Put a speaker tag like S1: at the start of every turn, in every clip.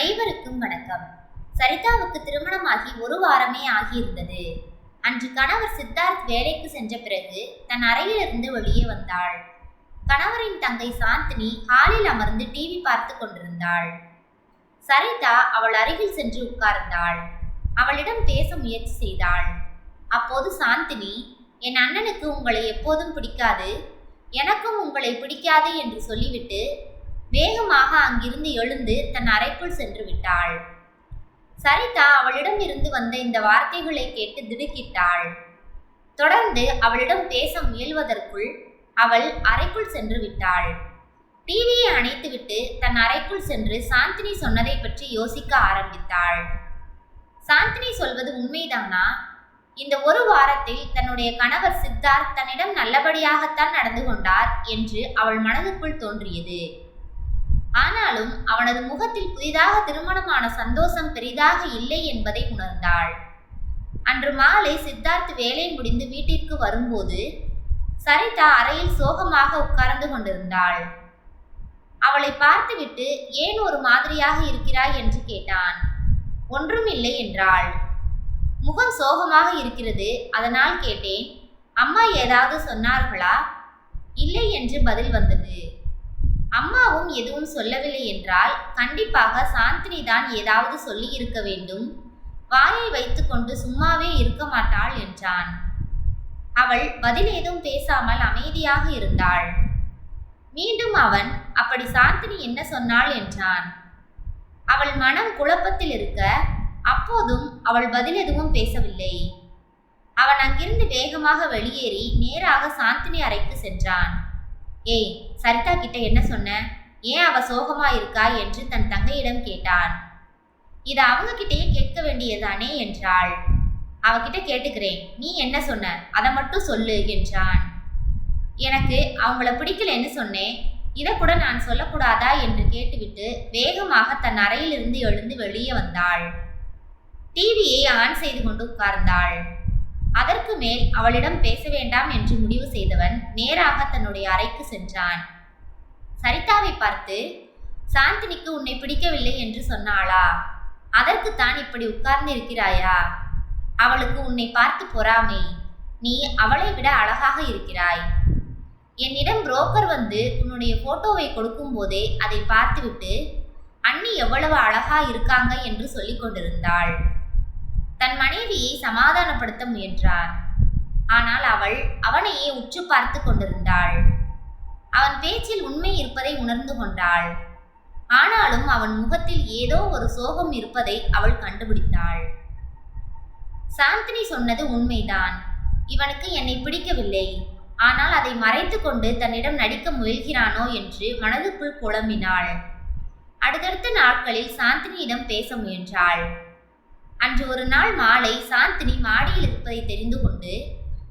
S1: அனைவருக்கும் வணக்கம். சரிதாவுக்கு திருமணமாகி ஒரு வாரமே ஆகியிருந்தது. அன்று கணவர் சித்தார்த் வேலைக்கு சென்ற பிறகு தன் அறையிலிருந்து வெளியே வந்தாள். கணவரின் தங்கை சாந்தினி ஹாலில் அமர்ந்து டிவி பார்த்து கொண்டிருந்தாள். சரிதா அவள் அருகில் சென்று உட்கார்ந்தாள். அவளிடம் பேச முயற்சி செய்தாள். அப்போது சாந்தினி என் அண்ணனுக்கு உங்களை எப்போதும் பிடிக்காது. எனக்கும் உங்களை பிடிக்காது என்று சொல்லிவிட்டு வேகமாக அங்கிருந்து எழுந்து தன் அறைக்குள் சென்று விட்டாள். சரிதா அவளிடம் இருந்து வந்த இந்த வார்த்தைகளை கேட்டு திடுக்கிட்டாள். தொடர்ந்து அவளிடம் பேச முயல்வதற்குள் அவள் அறைக்குள் சென்று விட்டாள். டிவியை அணைத்துவிட்டு தன் அறைக்குள் சென்று சாந்தினி சொன்னதை பற்றி யோசிக்க ஆரம்பித்தாள். சாந்தினி சொல்வது உண்மைதானா? இந்த ஒரு வாரத்தில் தன்னுடைய கணவர் சித்தார்த் தன்னிடம் நல்லபடியாகத்தான் நடந்து கொண்டார் என்று அவள் மனதுக்குள் தோன்றியது. ஆனாலும் அவனது முகத்தில் புதிதாக திருமணமான சந்தோஷம் பெரிதாக இல்லை என்பதை உணர்ந்தாள். அன்று மாலை சித்தார்த் வேலை முடிந்து வீட்டிற்கு வரும்போது சரிதா அறையில் சோகமாக உட்கார்ந்து கொண்டிருந்தாள். அவளை பார்த்துவிட்டு ஏன் ஒரு மாதிரியாக இருக்கிறாய்? என்று கேட்டான். ஒன்றுமில்லை என்றாள். முகம் சோகமாக இருக்கிறது அதனால் கேட்டேன். அம்மா ஏதாவது சொன்னார்களா? இல்லை என்று பதில் வந்தது. அம்மாவும் எதுவும் சொல்லவில்லை என்றால் கண்டிப்பாக சாந்தினி தான் ஏதாவது சொல்லி இருக்க வேண்டும். வாயை வைத்துக்கொண்டு சும்மாவே இருக்க மாட்டாள் என்றான். அவள் பதில் ஏதும் பேசாமல் அமைதியாக இருந்தாள். மீண்டும் அவன் அப்படி சாந்தினி என்ன சொன்னாள்? என்றான். அவள் மனம் குழப்பத்தில் இருக்க அப்போதும் அவள் பதில் எதுவும் பேசவில்லை. அவன் அங்கிருந்து வேகமாக வெளியேறி நேராக சாந்தினி அறைக்கு சென்றான். ஏய் சரிதா கிட்ட என்ன சொன்ன? ஏன் அவ சோகமா இருக்கா என்று தன் தங்கையிடம் கேட்டான். இதை அவங்க கிட்டேயே கேட்க வேண்டியதானே என்றாள். அவகிட்ட கேட்டுக்கிறேன் நீ என்ன சொன்ன? அதை மட்டும் சொல்லு என்றான். எனக்கு அவங்கள பிடிக்கலன்னு சொன்னேன். இதை கூட நான் சொல்லக்கூடாதா என்று கேட்டுவிட்டு வேகமாக தன் அறையிலிருந்து எழுந்து வெளியே வந்தாள். டிவியை ஆன் செய்து கொண்டு உட்கார்ந்தாள். அதற்கு மேல் அவளிடம் பேச வேண்டாம் என்று முடிவு செய்தவன் நேராக தன்னுடைய அறைக்கு சென்றான். சரிதாவை பார்த்து சாந்தினிக்கு உன்னை பிடிக்கவில்லை என்று சொன்னாளா? அதற்குத்தான் இப்படி உட்கார்ந்து இருக்கிறாயா அவளுக்கு உன்னை பார்த்து பொறாமை. நீ அவளை விட அழகாக இருக்கிறாய். என்னிடம் புரோக்கர் வந்து உன்னுடைய போட்டோவை கொடுக்கும் போதே அதை பார்த்துவிட்டு அண்ணி எவ்வளவு அழகா இருக்காங்க என்று சொல்லிக் கொண்டிருந்தாள் தன் மனைவியை சமாதானப்படுத்த முயன்றான். ஆனால் அவள் அவனையே உற்று பார்த்து கொண்டிருந்தாள். அவன் பேச்சில் உண்மை இருப்பதை உணர்ந்து கொண்டாள். ஆனாலும் அவன் முகத்தில் ஏதோ ஒரு சோகம் இருப்பதை அவள் கண்டுபிடித்தாள். சாந்தினி சொன்னது உண்மைதான். இவனுக்கு என்னை பிடிக்கவில்லை. ஆனால் அதை மறைத்து கொண்டு தன்னிடம் நடிக்க முயல்கிறானோ என்று மனதுக்குள் குழம்பினாள். அடுத்தடுத்த நாட்களில் சாந்தினியிடம் பேச முயன்றாள். அன்று ஒரு நாள் மாலை சாந்தினி மாடியில் இருப்பதை தெரிந்து கொண்டு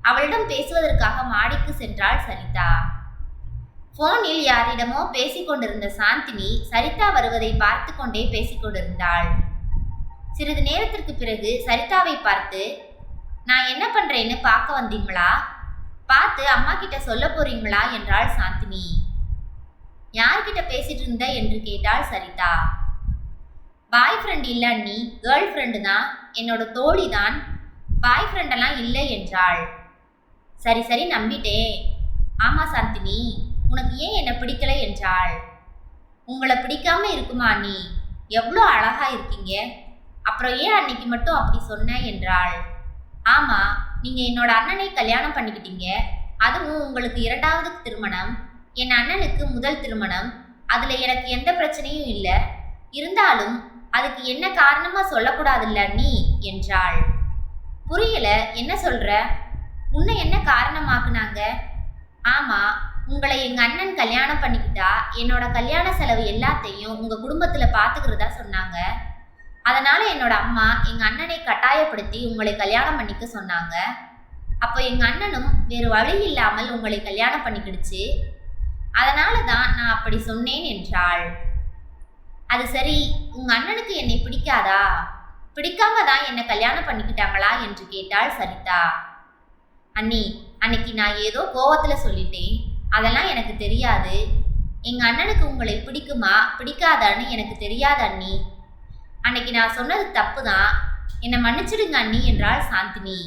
S1: அவளிடம் பேசுவதற்காக மாடிக்கு சென்றாள் சரிதா. போனில் யாரிடமோ பேசிக்கொண்டிருந்த சாந்தினி சரிதா வருவதை பார்த்து கொண்டே பேசிக்கொண்டிருந்தாள் சிறிது நேரத்திற்கு பிறகு சரிதாவை பார்த்து நான் என்ன பண்றேன்னு பார்க்க வந்தீங்களா? பார்த்து அம்மா கிட்ட சொல்ல போறீங்களா? என்றாள் சாந்தினி. யார்கிட்ட பேசிட்டு இருந்த? என்று கேட்டாள் சரிதா. பாய் ஃப்ரெண்ட் இல்ல நீ கேர்ள் ஃப்ரெண்டு தான் என்னோட தோழி தான் பாய் ஃப்ரெண்டெல்லாம் இல்லை என்றாள். சரி சரி நம்பிட்டேன். ஆமா சாந்தினி உனக்கு ஏன் என்னை பிடிக்கல என்றாள். உங்களை பிடிக்காம இருக்குமா நீ? எவ்வளோ அழகா இருக்கீங்க. அப்புறம் ஏன் அன்னைக்கு மட்டும் அப்படி சொன்ன என்றாள். ஆமா நீங்க என்னோட அண்ணனை கல்யாணம் பண்ணிக்கிட்டீங்க. அதுவும் உங்களுக்கு இரண்டாவது திருமணம். என் அண்ணனுக்கு முதல் திருமணம். அதுல எனக்கு எந்த பிரச்சனையும் இல்லை. இருந்தாலும் அதுக்கு என்ன காரணமா சொல்லக்கூடாதுல்ல நீ? என்றாள். புரியல. என்ன சொல்ற? உன்னை என்ன காரணமாக்குனாங்க? ஆமா உங்களை எங்க அண்ணன் கல்யாணம் பண்ணிக்கிட்டா என்னோட கல்யாண செலவு எல்லாத்தையும் உங்க குடும்பத்துல பாத்துக்கிறதா சொன்னாங்க. அதனால என்னோட அம்மா எங்க அண்ணனை கட்டாயப்படுத்தி உங்களை கல்யாணம் பண்ணிக்க சொன்னாங்க. அப்போ எங்க அண்ணனும் வேறு வழி இல்லாமல் உங்களை கல்யாணம் பண்ணிக்கிடுச்சு. அதனால தான் நான் அப்படி சொன்னேன் என்றாள். அது சரி உங்க அண்ணனுக்கு என்னை பிடிக்காதா? பிடிக்காம தான் என்னை கல்யாணம் பண்ணிக்கிட்டாங்களா என்று கேட்டாள் சரிதா. அண்ணி அன்னைக்கு நான் ஏதோ கோவத்துல சொல்லிட்டேன். அதெல்லாம் எனக்கு தெரியாது. எங்க அண்ணனுக்கு உங்களை பிடிக்குமா பிடிக்காதான்னு எனக்கு தெரியாது அண்ணி. அன்னைக்கு நான் சொன்னது தப்பு தான் என்னை மன்னிச்சிடுங்க அண்ணி என்றாள் சாந்தினி.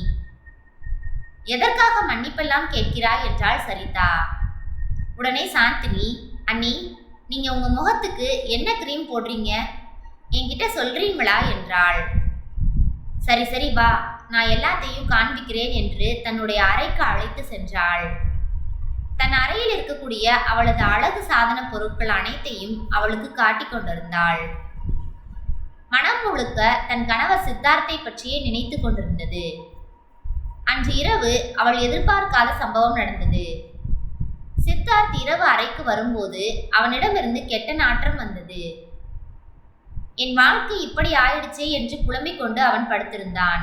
S1: எதற்காக மன்னிப்பெல்லாம் கேட்கிறாய் என்றாள் சரிதா. உடனே சாந்தினி அண்ணி நீங்க உங்க முகத்துக்கு என்ன கிரீம் போடுறீங்க? என்கிட்ட சொல்றீங்களா? என்றாள். சரி சரி வா. நான் எல்லாத்தையும் காண்பிக்கிறேன் என்று தன்னுடைய அறைக்கு அழைத்து சென்றாள். தன் அறையில் இருக்கக்கூடிய அவளது அழகு சாதன பொருட்கள் அனைத்தையும் அவளுக்கு காட்டிக் கொண்டிருந்தாள். மனம் முழுக்க தன் கணவர் சித்தார்த்தை பற்றியே நினைத்து கொண்டிருந்தது. அன்று இரவு அவள் எதிர்பார்க்காத சம்பவம் நடந்தது. சித்தார்த் இரவு அறைக்கு வரும்போது அவனிடமிருந்து கெட்ட நாற்றம் வந்தது. என் வாழ்க்கை இப்படி ஆயிடுச்சே என்று புலம்பிக் கொண்டு அவன் படுத்திருந்தான்.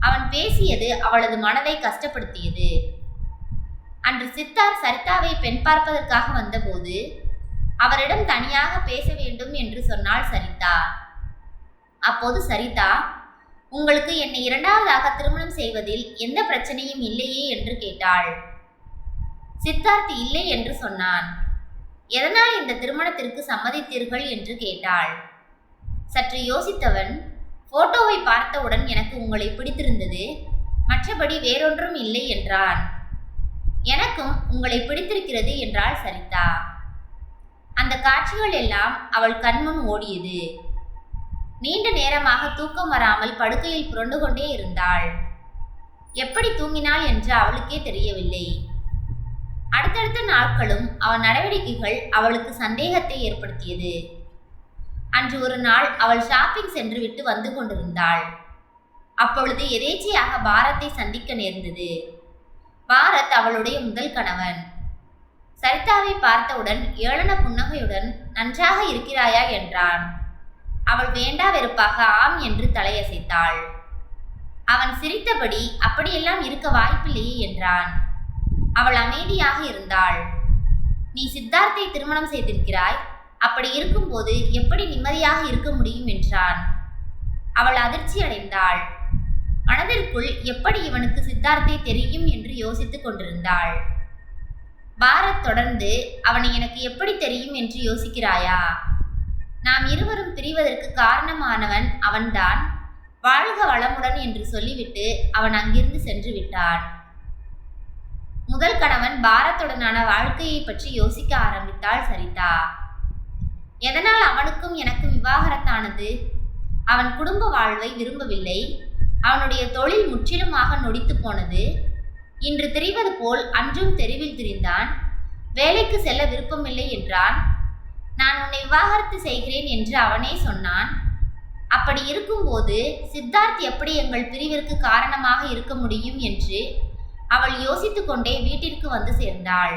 S1: அவன் பேசியது அவளது மனதை கஷ்டப்படுத்தியது. அன்று சித்தார் சரிதாவை பெண் பார்ப்பதற்காக வந்தபோது அவரிடம் தனியாக பேச வேண்டும் என்று சொன்னாள் சரிதா? அப்போது சரிதா உங்களுக்கு என்னை இரண்டாவதாக திருமணம் செய்வதில் எந்த பிரச்சனையும் இல்லையே என்று கேட்டாள். சித்தார்த் இல்லை என்று சொன்னான். எதனால் இந்த திருமணத்திற்கு சம்மதித்தீர்கள் என்று கேட்டாள். சற்று யோசித்தவன் போட்டோவை பார்த்தவுடன் எனக்கு உங்களை பிடித்திருந்தது. மற்றபடி வேறொன்றும் இல்லை என்றான். எனக்கும் உங்களை பிடித்திருக்கிறது என்றாள் சரிதா. அந்த காட்சிகள் எல்லாம் அவள் கண்முன் ஓடியது. நீண்ட நேரமாக தூக்கம் வராமல் படுக்கையில் புரண்டு கொண்டே இருந்தாள். எப்படி தூங்கினாள் என்று அவளுக்கே தெரியவில்லை. அடுத்தடுத்த நாட்களும் அவன் நடவடிக்கைகள் அவளுக்கு சந்தேகத்தை ஏற்படுத்தியது. அன்று ஒரு நாள் அவள் ஷாப்பிங் சென்று விட்டு வந்து கொண்டிருந்தாள். அப்பொழுது எதேச்சையாக பாரத்தை சந்திக்க நேர்ந்தது. பாரத் அவளுடைய முதல் கணவன். சரிதாவை பார்த்தவுடன் ஏளன புன்னகையுடன் நன்றாக இருக்கிறாயா என்றான். அவள் வேண்டா வெறுப்பாக ஆம் என்று தலையசைத்தாள். அவன் சிரித்தபடி அப்படியெல்லாம் இருக்க வாய்ப்பில்லையே என்றான். அவள் அமைதியாக இருந்தாள். நீ சித்தார்த்தை திருமணம் செய்திருக்கிறாய்? அப்படி இருக்கும்போது எப்படி நிம்மதியாக இருக்க முடியும்? என்றான். அவள் அதிர்ச்சி அடைந்தாள். மனதிற்குள் எப்படி இவனுக்கு சித்தார்த்தை தெரியும் என்று யோசித்துக் கொண்டிருந்தாள். பாரத் தொடர்ந்து அவனை எனக்கு எப்படி தெரியும் என்று யோசிக்கிறாயா? நாம் இருவரும் பிரிவதற்கு காரணமானவன் அவன்தான். வாழ்க வளமுடன் என்று சொல்லிவிட்டு அவன் அங்கிருந்து சென்று விட்டான். முதல் கணவன் பாரத்துடனான வாழ்க்கையை பற்றி யோசிக்க ஆரம்பித்தாள் சரிதா? எதனால் அவனுக்கும் எனக்கும் விவாகரத்தானது? அவன் குடும்ப வாழ்வை விரும்பவில்லை. அவனுடைய தொழில் முற்றிலுமாக நொடித்து போனது. இன்று தெரிவது போல் அன்றும் தெருவில் திரிந்தான். வேலைக்கு செல்ல விருப்பமில்லை என்றான். நான் உன்னை விவாகரத்து செய்கிறேன் என்று அவனே சொன்னான். அப்படி இருக்கும்போது சித்தார்த் எப்படி எங்கள் பிரிவிற்கு காரணமாக இருக்க முடியும் என்று அவள் யோசித்துக் கொண்டே வீட்டிற்கு வந்து சேர்ந்தாள்.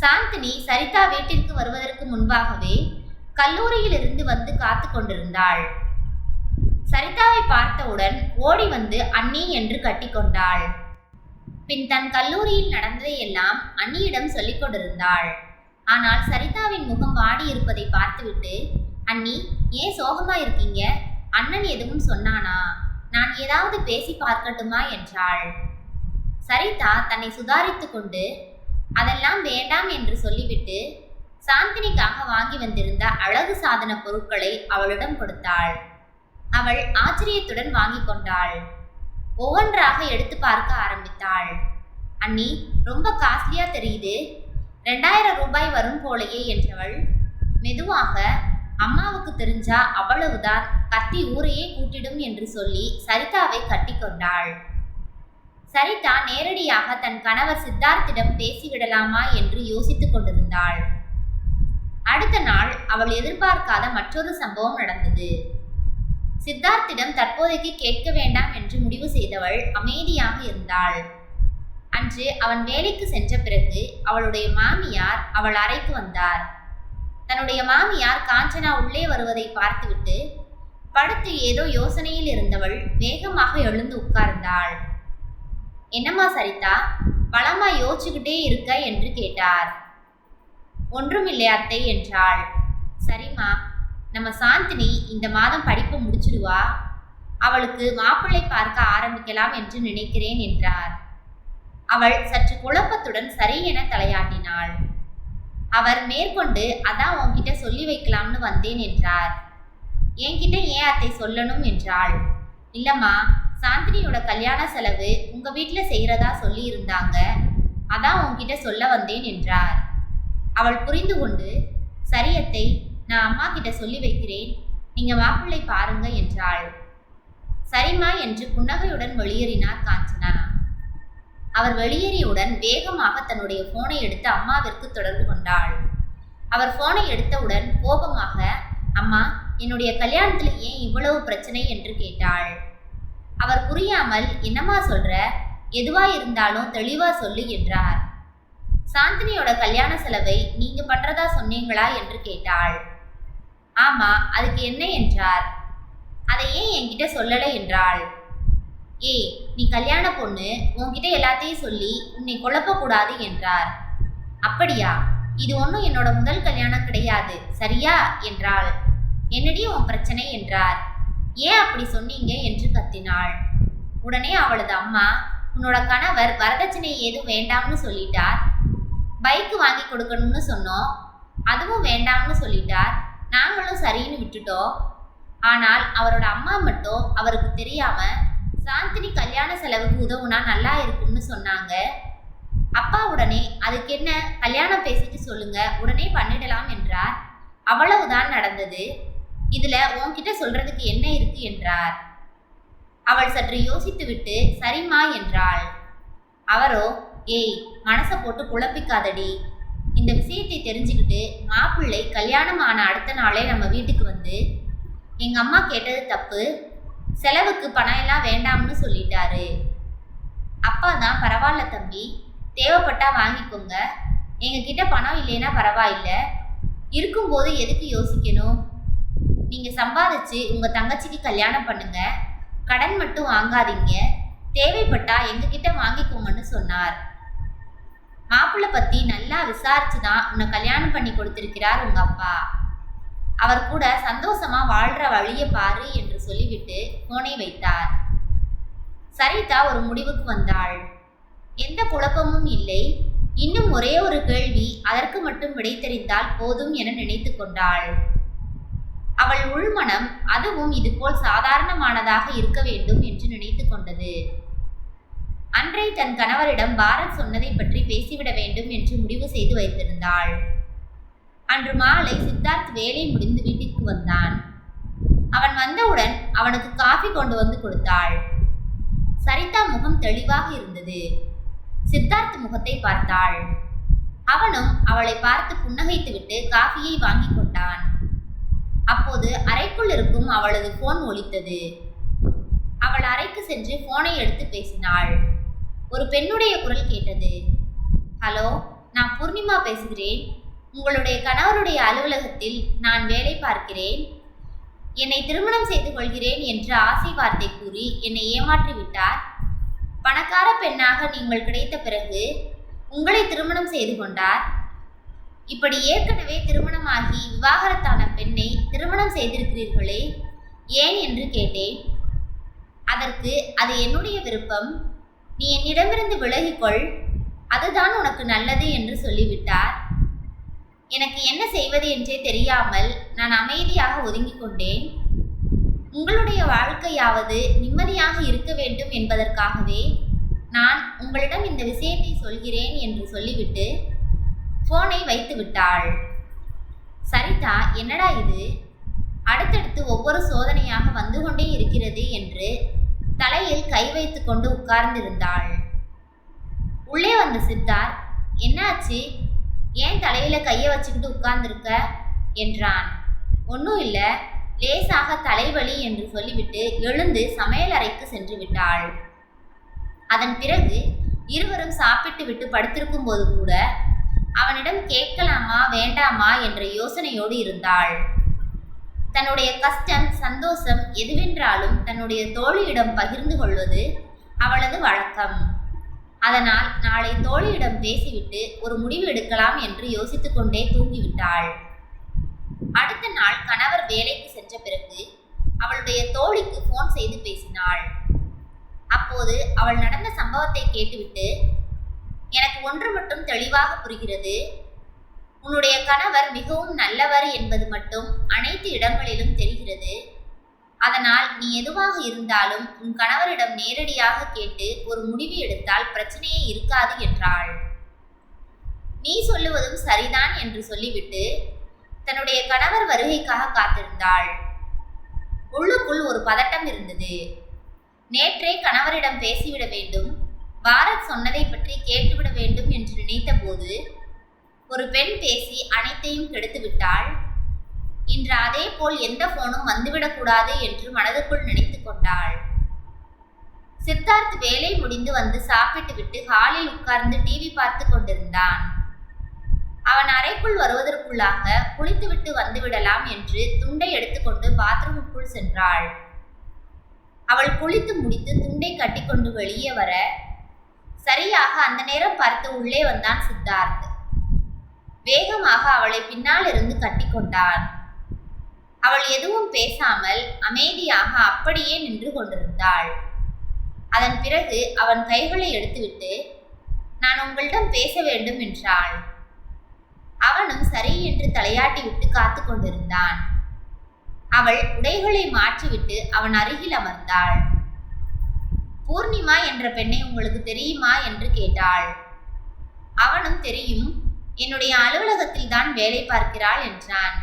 S1: சாந்தினி சரிதா வீட்டிற்கு வருவதற்கு முன்பாகவே கல்லூரியில் இருந்து வந்து காத்து கொண்டிருந்தாள். சரிதாவை பார்த்தவுடன் ஓடி வந்து அண்ணி என்று கட்டிக்கொண்டாள் பின் தன் கல்லூரியில் நடந்ததையெல்லாம் அண்ணியிடம் சொல்லிக் கொண்டிருந்தாள். ஆனால் சரிதாவின் முகம் வாடி இருப்பதை பார்த்துவிட்டு அண்ணி ஏன் சோகமா இருக்கீங்க? அண்ணன் எதுவும் சொன்னானா? நான் ஏதாவது பேசி பார்க்கட்டுமா? என்றாள். சரிதா தன்னை சுதாரித்து கொண்டு அதெல்லாம் வேண்டாம் என்று சொல்லிவிட்டு சாந்தினிக்காக வாங்கி வந்திருந்த அழகு சாதன பொருட்களை அவளிடம் கொடுத்தாள். அவள் ஆச்சரியத்துடன் வாங்கி கொண்டாள். ஒவ்வொன்றாக எடுத்து பார்க்க ஆரம்பித்தாள். அண்ணி ரொம்ப காஸ்ட்லியா தெரியுது. ரெண்டாயிரம் ரூபாய் வரும் போலையே என்றவள் மெதுவாக அம்மாவுக்கு தெரிஞ்சா அவ்வளவுதான் கத்தி ஊரையே கூட்டிடும் என்று சொல்லி சரிதாவை கட்டிக்கொண்டாள் சரிதா நேரடியாக தன் கணவர் சித்தார்த்திடம் பேசிவிடலாமா என்று யோசித்துக் கொண்டிருந்தாள். அடுத்த நாள் அவள் எதிர்பார்க்காத மற்றொரு சம்பவம் நடந்தது. சித்தார்த்திடம் தற்போதைக்கு கேட்க வேண்டாம் என்று முடிவு செய்தவள் அமைதியாக இருந்தாள். அன்று அவன் வேலைக்கு சென்ற பிறகு அவளுடைய மாமியார் அவள் அறைக்கு வந்தார். தன்னுடைய மாமியார் காஞ்சனா உள்ளே வருவதை பார்த்துவிட்டு படுத்து ஏதோ யோசனையில் இருந்தவள் வேகமாக எழுந்து உட்கார்ந்தாள். என்னம்மா சரிதா? பலமா யோசிச்சுக்கிட்டே இருக்க என்று கேட்டார். ஒன்றுமில்லை அத்தை என்றாள். சரிம்மா நம்ம சாந்தினி இந்த மாதம் படிப்பு முடிச்சிடுவா? அவளுக்கு மாப்பிள்ளை பார்க்க ஆரம்பிக்கலாம் என்று நினைக்கிறேன் என்றார். அவள் சற்று குழப்பத்துடன் சரி என தலையாட்டினாள். அவர் மேற்கொண்டு அதான் உன்கிட்ட சொல்லி வைக்கலாம்னு வந்தேன் என்றார். என்கிட்ட ஏன் அத்தை சொல்லணும்? என்றாள். இல்லம்மா சாந்தினியோட கல்யாண செலவு உங்க வீட்டுல செய்யறதா சொல்லி இருந்தாங்க அதான் உன்கிட்ட சொல்ல வந்தேன் என்றார். அவள் புரிந்து கொண்டு சரியத்தை நான் அம்மா கிட்ட சொல்லி வைக்கிறேன். நீங்க மாப்பிள்ளை பாருங்க என்றாள். சரிம்மா என்று புன்னகையுடன் வெளியேறினார் காஞ்சனா. அவர் வெளியேறியவுடன் வேகமாக தன்னுடைய போனை எடுத்து அம்மாவிற்கு தொடர்பு கொண்டாள். அவர் போனை எடுத்தவுடன் கோபமாக அம்மா என்னுடைய கல்யாணத்தில் ஏன் இவ்வளவு பிரச்சனை? என்று கேட்டாள். அவர் புரியாமல் என்னம்மா சொல்ற? எதுவா இருந்தாலும் தெளிவா சொல்லு என்றார். சாந்தினியோட கல்யாண செலவை நீங்க பண்றதா சொன்னீங்களா என்று கேட்டாள். ஆமா அதுக்கு என்ன என்றார். அதை ஏன் என்கிட்ட சொல்லலை என்றாள். ஏய் நீ கல்யாண பொண்ணு உன்கிட்ட எல்லாத்தையும் சொல்லி உன்னை குழப்பக்கூடாது என்றார். அப்படியா? இது ஒன்றும் என்னோட முதல் கல்யாணம் கிடையாது சரியா என்றாள். என்னடி உன் பிரச்சனை என்றார். ஏன் அப்படி சொன்னீங்க என்று கத்தினாள். உடனே அவளது அம்மா உன்னோட கணவர் வரதட்சணை ஏதும் வேண்டாம்னு சொல்லிட்டார். பைக் வாங்கி கொடுக்கணும்னு சொன்னோம். அதுவும் வேண்டாம்னு சொல்லிட்டார். நாங்களும் சரின்னு விட்டுட்டோம். ஆனால் அவரோட அம்மா மட்டும் அவருக்கு தெரியாம சாந்தினி கல்யாண செலவுக்கு உதவுனா நல்லா இருக்கும்னு சொன்னாங்க. அப்பா உடனே அதுக்கு என்ன? கல்யாணம் பேசிட்டு சொல்லுங்க. உடனே பண்ணிடலாம் என்றார். அவ்வளவுதான் நடந்தது. இதுல உன்கிட்ட சொல்றதுக்கு என்ன இருக்கு என்றார். அவள் சற்று யோசித்துவிட்டு சரிம்மா என்றாள். அவரோ ஏய் மனசை போட்டு குழப்பிக்காதடி. இந்த விஷயத்தை தெரிஞ்சுக்கிட்டு மாப்பிள்ளை கல்யாணம் ஆன அடுத்த நாளே நம்ம வீட்டுக்கு வந்து எங்க அம்மா கேட்டது தப்பு செலவுக்கு பணம் எல்லாம் வேண்டாம்னு சொல்லிட்டாரு. அப்பா தான் பரவாயில்ல தம்பி தேவைப்பட்டா வாங்கிக்கோங்க. எங்ககிட்ட பணம் இல்லைன்னா பரவாயில்ல. இருக்கும்போது எதுக்கு யோசிக்கணும்? நீங்க சம்பாதிச்சு உங்க தங்கச்சிக்கு கல்யாணம் பண்ணுங்க. கடன் மட்டும் வாங்காதீங்க. தேவைப்பட்டா எங்ககிட்ட வாங்கிக்கோங்கன்னு சொன்னார். மாப்பிள்ளை பத்தி நல்லா விசாரிச்சு தான் உன்னை கல்யாணம் பண்ணி கொடுத்திருக்கிறார் உங்க அப்பா. அவர் கூட சந்தோஷமா வாழ்ற வழியை பாரு என்று சொல்லிவிட்டு போனை வைத்தார். சரிதா ஒரு முடிவுக்கு வந்தாள். எந்த குழப்பமும் இல்லை. இன்னும் ஒரே ஒரு கேள்வி அதற்கு மட்டும் விடை தெரிந்தால் போதும் என நினைத்து கொண்டாள். அவள் உள்மனம் அதுவும் இதுபோல் சாதாரணமானதாக இருக்க வேண்டும் என்று நினைத்து கொண்டது. அன்றை தன் கணவரிடம் பாரத் சொன்னதை பற்றி பேசிவிட வேண்டும் என்று முடிவு செய்து வைத்திருந்தாள். அன்று மாலை சித்தார்த் வேலை முடிந்து வீட்டிற்கு வந்தான். அவன் வந்தவுடன் அவனுக்கு காஃபி கொண்டு வந்து கொடுத்தாள். சரிதா முகம் தெளிவாக இருந்தது. சித்தார்த் முகத்தை பார்த்தாள். அவனும் அவளை பார்த்து புன்னகைத்துவிட்டு காஃபியை வாங்கி கொண்டான். அப்போது அறைக்குள் இருக்கும் அவளது போன் ஒலித்தது. அவள் அறைக்கு சென்று போனை எடுத்து பேசினாள். ஒரு பெண்ணுடைய குரல் கேட்டது. ஹலோ நான் பூர்ணிமா பேசுகிறேன். உங்களுடைய கணவருடைய அலுவலகத்தில் நான் வேலை பார்க்கிறேன். என்னை திருமணம் செய்து கொள்கிறேன் என்று ஆசை வார்த்தை கூறி என்னை ஏமாற்றிவிட்டார் பணக்கார பெண்ணாக நீங்கள் கிடைத்த பிறகு உங்களை திருமணம் செய்து கொண்டார். இப்படி ஏற்கனவே திருமணமாகி விவாகரத்தான பெண்ணை திருமணம் செய்திருக்கிறீர்களே? ஏன் என்று கேட்டேன். அதற்கு அது என்னுடைய விருப்பம். நீ என்னிடமிருந்து விலகிக்கொள் அதுதான் உனக்கு நல்லது என்று சொல்லிவிட்டார். எனக்கு என்ன செய்வது என்றே தெரியாமல் நான் அமைதியாக ஒதுங்கிக் கொண்டேன். உங்களுடைய வாழ்க்கையாவது நிம்மதியாக இருக்க வேண்டும் என்பதற்காகவே நான் உங்களிடம் இந்த விஷயத்தை சொல்கிறேன் என்று சொல்லிவிட்டு ஃபோனை வைத்து விட்டாள் சரிதா என்னடா இது? அடுத்தடுத்து ஒவ்வொரு சோதனையாக வந்து கொண்டே இருக்கிறது என்று தலையில் கை வைத்து கொண்டு உட்கார்ந்திருந்தாள். உள்ளே வந்த சித்தார் என்னாச்சு? ஏன் தலையில கையை வச்சுக்கிட்டு உட்கார்ந்துருக்க? என்றான். ஒன்றும் இல்லை. லேசாக தலைவலி என்று சொல்லிவிட்டு எழுந்து சமையலறைக்கு சென்று விட்டாள். அதன் பிறகு இருவரும் சாப்பிட்டு விட்டு படுத்திருக்கும் போது கூட அவனிடம் கேட்கலாமா? வேண்டாமா? என்ற யோசனையோடு இருந்தாள். தன்னுடைய கஷ்டம் சந்தோஷம் எதுவென்றாலும் தன்னுடைய தோழியிடம் பகிர்ந்து கொள்வது அவளது வழக்கம். அதனால் நாளை தோழியிடம் பேசிவிட்டு ஒரு முடிவு எடுக்கலாம் என்று யோசித்துக் கொண்டே தூங்கிவிட்டாள். அடுத்த நாள் கணவர் வேலைக்கு சென்ற பிறகு அவளுடைய தோழிக்கு ஃபோன் செய்து பேசினாள். அப்போது அவள் நடந்த சம்பவத்தை கேட்டுவிட்டு எனக்கு ஒன்று மட்டும் தெளிவாக புரிகிறது. உன்னுடைய கணவர் மிகவும் நல்லவர் என்பது மட்டும் அனைத்து இடங்களிலும் தெரிகிறது. அதனால் நீ எதுவாக இருந்தாலும் உன் கணவரிடம் நேரடியாக கேட்டு ஒரு முடிவு எடுத்தால் பிரச்சனையே இருக்காது என்றாள். நீ சொல்லுவதும் சரிதான் என்று சொல்லிவிட்டு தன்னுடைய கணவர் வருகைக்காக காத்திருந்தாள். உள்ளுக்குள் ஒரு பதட்டம் இருந்தது. நேற்றே கணவரிடம் பேசிவிட வேண்டும் பாரத் சொன்னதை பற்றி கேட்டுவிட வேண்டும் என்று நினைத்தபோது ஒரு பெண் பேசி அனைத்தையும் கெடுத்து விட்டாள் இன்று அதே போல் எந்த போனும் வந்துவிடக்கூடாது என்று மனதுக்குள் நினைத்து கொண்டாள். சித்தார்த் வேலை முடிந்து வந்து சாப்பிட்டு விட்டு ஹாலில் உட்கார்ந்து டிவி பார்த்து கொண்டிருந்தான். அவன் அறைக்குள் வருவதற்குள்ளாக குளித்துவிட்டு வந்துவிடலாம் என்று துண்டை எடுத்துக்கொண்டு பாத்ரூமுக்குள் சென்றாள். அவள் குளித்து முடித்து துண்டை கட்டிக்கொண்டு வெளியே வர சரியாக அந்த நேரம் பார்த்து உள்ளே வந்தான் சித்தார்த். வேகமாக அவளை பின்னால் இருந்து கட்டிக்கொண்டான் அவள் எதுவும் பேசாமல் அமைதியாக அப்படியே நின்று கொண்டிருந்தாள். அதன் பிறகு அவன் கைகளை எடுத்துவிட்டு நான் உங்களிடம் பேச வேண்டும் என்றாள். அவனும் சரி என்று தலையாட்டி விட்டு காத்து கொண்டிருந்தான். அவள் உடைகளை மாற்றிவிட்டு அவன் அருகில் அமர்ந்தாள். பூர்ணிமா என்ற பெண்ணை உங்களுக்கு தெரியுமா? என்று கேட்டாள். அவனும் தெரியும். என்னுடைய அலுவலகத்தில் தான் வேலை பார்க்கிறாள் என்றான்.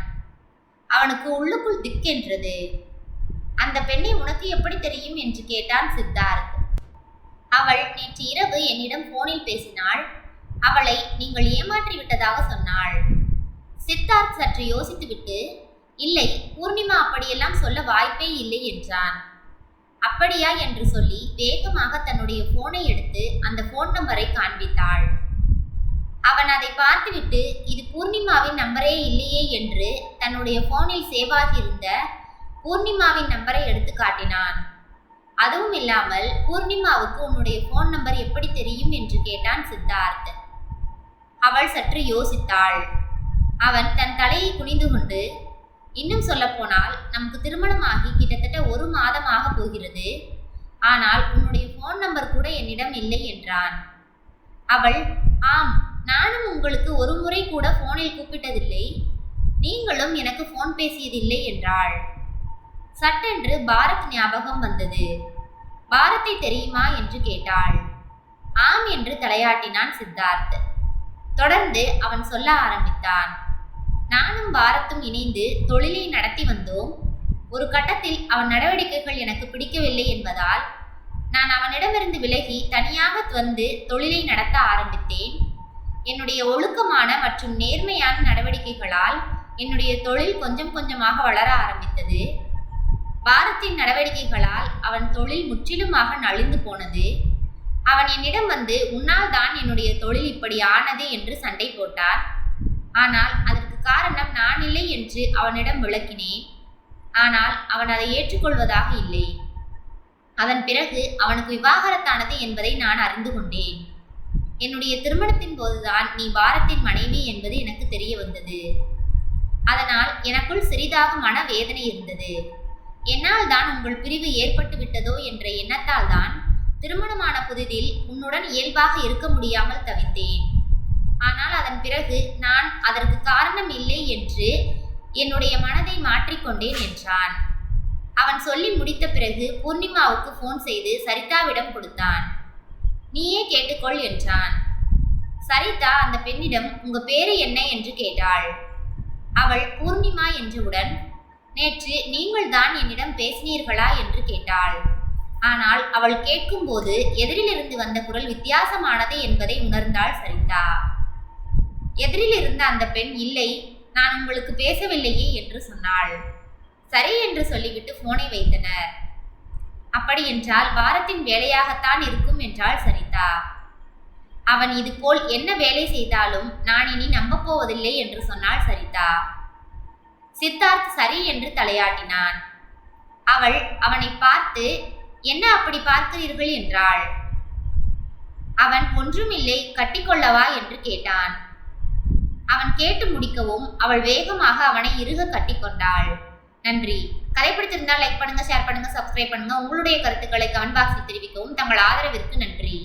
S1: அவனுக்கு உள்ளுக்குள் திக்கென்றது அந்த பெண்ணை உனக்கு எப்படி தெரியும் என்று கேட்டான் சித்தார்த். அவள் நேற்று இரவு என்னிடம் போனில் பேசினாள். அவளை நீங்கள் ஏமாற்றி விட்டதாக சொன்னாள். சித்தார்த் சற்று யோசித்துவிட்டு இல்லை பூர்ணிமா அப்படியெல்லாம் சொல்ல வாய்ப்பே இல்லை என்றான். அப்படியா? என்று சொல்லி வேகமாக தன்னுடைய போனை எடுத்து அந்த போன் நம்பரை காண்பித்தாள். அவன் அதை பார்த்துவிட்டு இது பூர்ணிமாவின் நம்பரே இல்லையே என்று தன்னுடைய போனில் சேவாகியிருந்த பூர்ணிமாவின் நம்பரை எடுத்து காட்டினான். அதுவும் இல்லாமல் பூர்ணிமாவுக்கு உன்னுடைய போன் நம்பர் எப்படி தெரியும் என்று கேட்டான் சித்தார்த். அவள் சற்று யோசித்தாள். அவன் தன் தலையை குனிந்து கொண்டு இன்னும் சொல்லப்போனால் நமக்கு திருமணமாகி கிட்டத்தட்ட ஒரு மாதமாக போகிறது. ஆனால் உன்னுடைய போன் நம்பர் கூட என்னிடம் இல்லை என்றான். அவள் ஆம் நானும் உங்களுக்கு ஒரு முறை கூட போனில் கூப்பிட்டதில்லை. நீங்களும் எனக்கு போன் பேசியதில்லை என்றாள். சட்டென்று பாரத் ஞாபகம் வந்தது. பாரத்தை தெரியுமா என்று கேட்டாள். ஆம் என்று தலையாட்டினான் சித்தார்த். தொடர்ந்து அவன் சொல்ல ஆரம்பித்தான். நானும் பாரத்தும் இணைந்து தொழிலை நடத்தி வந்தோம். ஒரு கட்டத்தில் அவன் நடவடிக்கைகள் எனக்கு பிடிக்கவில்லை என்பதால் நான் அவனிடமிருந்து விலகி தனியாக வந்து தொழிலை நடத்த ஆரம்பித்தேன். என்னுடைய ஒழுக்கமான மற்றும் நேர்மையான நடவடிக்கைகளால் என்னுடைய தொழில் கொஞ்சம் கொஞ்சமாக வளர ஆரம்பித்தது. பாரத்தின் நடவடிக்கைகளால் அவன் தொழில் முற்றிலுமாக நலிந்து போனது. அவன் என்னிடம் வந்து உன்னால் தான் என்னுடைய தொழில் இப்படி ஆனது என்று சண்டை போட்டார். ஆனால் அதற்கு காரணம் நான் இல்லை என்று அவனிடம் விளக்கினேன். ஆனால் அவன் அதை ஏற்றுக்கொள்வதாக இல்லை. அதன் பிறகு அவனுக்கு விவாகரத்தானது என்பதை நான் அறிந்து கொண்டேன். என்னுடைய திருமணத்தின் போதுதான் நீ பாரத்தின் மனைவி என்பது எனக்கு தெரிய வந்தது. அதனால் எனக்குள் சிறிதாக மன வேதனை இருந்தது. என்னால் தான் உங்கள் பிரிவு ஏற்பட்டு விட்டதோ என்ற எண்ணத்தால் தான் திருமணமான புதிதில் உன்னுடன் இயல்பாக இருக்க முடியாமல் தவித்தேன். ஆனால் அதன் பிறகு நான் அதற்கு காரணம் இல்லை என்று என்னுடைய மனதை மாற்றிக்கொண்டேன் என்றான். அவன் சொல்லி முடித்த பிறகு பூர்ணிமாவுக்கு ஃபோன் செய்து சரிதாவிடம் கொடுத்தான். நீயே கேட்டுக்கொள் என்றான். சரிதா அந்த பெண்ணிடம் உங்க பேரு என்ன? என்று கேட்டாள். அவள் பூர்ணிமா என்றவுடன் நேற்று நீங்கள் தான் என்னிடம் பேசினீர்களா? என்று கேட்டாள். ஆனால் அவள் கேட்கும்போது எதிரிலிருந்து வந்த குரல் வித்தியாசமானது என்பதை உணர்ந்தாள் சரிதா. எதிரில் இருந்த அந்த பெண் இல்லை நான் உங்களுக்கு பேசவில்லையே என்று சொன்னாள். சரி என்று சொல்லிவிட்டு போனை வைத்தனர். அப்படி என்றால் வாரத்தின் வேலையாகத்தான் இருக்கும் என்றாள் சரிதா. அவன் இது போல் என்ன வேலை செய்தாலும் நான் இனி நம்பப் போவதில்லை என்று சொன்னாள் சரிதா. சித்தார்த் சரி என்று தலையாட்டினான். அவள் அவனை பார்த்து என்ன அப்படி பார்க்கிறீர்கள்? என்றாள். அவன் ஒன்றுமில்லை கட்டிக்கொள்ளவா? என்று கேட்டான். அவன் கேட்டு முடிக்கவும் அவள் வேகமாக அவனை இறுக கட்டிக்கொண்டாள் நன்றி. கதை பிடித்திருந்தால் லைக் பண்ணுங்க ஷேர் பண்ணுங்க சப்ஸ்கிரைப் பண்ணுங்க. உங்களுடைய கருத்துக்களை கமெண்ட் பாக்ஸில் தெரிவிக்கவும். தங்கள் ஆதரவிற்கு நன்றி.